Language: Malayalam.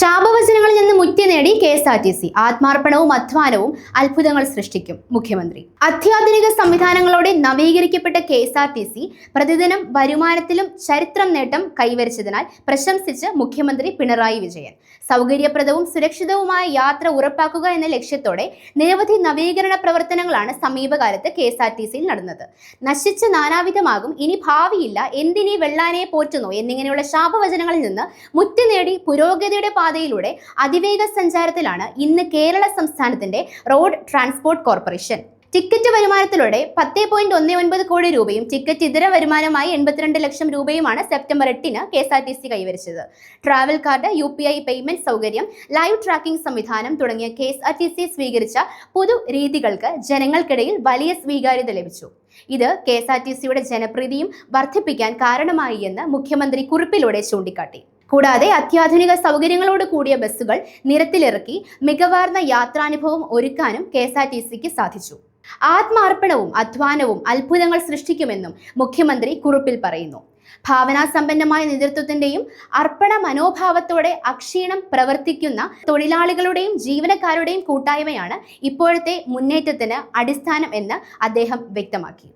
ശാപവചനങ്ങളിൽ നിന്ന് മുക്തി നേടി K S R T C. ആത്മാർപ്പണവും അധ്വാനവും അത്ഭുതങ്ങൾ സൃഷ്ടിക്കും മുഖ്യമന്ത്രി. അത്യാധുനിക സംവിധാനങ്ങളോടെ നവീകരിക്കപ്പെട്ട K S R T C പ്രതിദിനം വരുമാനത്തിലും ചരിത്രം നേട്ടം കൈവരിച്ചതിനാൽ പ്രശംസിച്ച് മുഖ്യമന്ത്രി പിണറായി വിജയൻ. സൗകര്യപ്രദവും സുരക്ഷിതവുമായ യാത്ര ഉറപ്പാക്കുക എന്ന ലക്ഷ്യത്തോടെ നിരവധി നവീകരണ പ്രവർത്തനങ്ങളാണ് സമീപകാലത്ത് കെ എസ് ആർ ടി സിയിൽ നടന്നത്. നശിച്ച നാനാവിധമാകും ഇനി ഭാവിയില്ല എന്തിനീ വെള്ളാനയെ പോറ്റുന്നു എന്നിങ്ങനെയുള്ള ശാപവചനങ്ങളിൽ നിന്ന് മുക്തി നേടി പുരോഗതിയുടെ പാതയിലൂടെ അതിവേഗ സഞ്ചാരത്തിലാണ് ഇന്ന് കേരള സംസ്ഥാനത്തിന്റെ റോഡ് ട്രാൻസ്പോർട്ട് കോർപ്പറേഷൻ. ടിക്കറ്റ് വരുമാനത്തിലൂടെ പത്ത് പോയിന്റ് ഒന്ന് ഒൻപത് കോടി രൂപയും ടിക്കറ്റ് ഇതര വരുമാനമായി എൺപത്തിരണ്ട് ലക്ഷം രൂപയുമാണ് സെപ്റ്റംബർ എട്ടിന് K S R T C കൈവരിച്ചത്. Travel card U P I payment സൗകര്യം ലൈവ് ട്രാക്കിംഗ് സംവിധാനം തുടങ്ങിയ K S R T C സ്വീകരിച്ച പുതു രീതികൾക്ക് ജനങ്ങൾക്കിടയിൽ വലിയ സ്വീകാര്യത ലഭിച്ചു. ഇത് കെ എസ് ആർ ടി സിയുടെ ജനപ്രീതിയും വർദ്ധിപ്പിക്കാൻ കാരണമായി എന്ന് മുഖ്യമന്ത്രി കുറിപ്പിലൂടെ ചൂണ്ടിക്കാട്ടി. കൂടാതെ അത്യാധുനിക സൗകര്യങ്ങളോട് കൂടിയ ബസ്സുകൾ നിരത്തിലിറക്കി മികവാർന്ന യാത്രാനുഭവം ഒരുക്കാനും കെ എസ് ആർ ടി സിക്ക് സാധിച്ചു. ആത്മാർപ്പണവും അധ്വാനവും അത്ഭുതങ്ങൾ സൃഷ്ടിക്കുമെന്നും മുഖ്യമന്ത്രി കുറിപ്പിൽ പറയുന്നു. ഭാവനാസമ്പന്നമായ നേതൃത്വത്തിന്റെയും അർപ്പണ മനോഭാവത്തോടെ അക്ഷീണം പ്രവർത്തിക്കുന്ന തൊഴിലാളികളുടെയും ജീവനക്കാരുടെയും കൂട്ടായ്മയാണ് ഇപ്പോഴത്തെ മുന്നേറ്റത്തിന് അടിസ്ഥാനം എന്ന് അദ്ദേഹം വ്യക്തമാക്കി.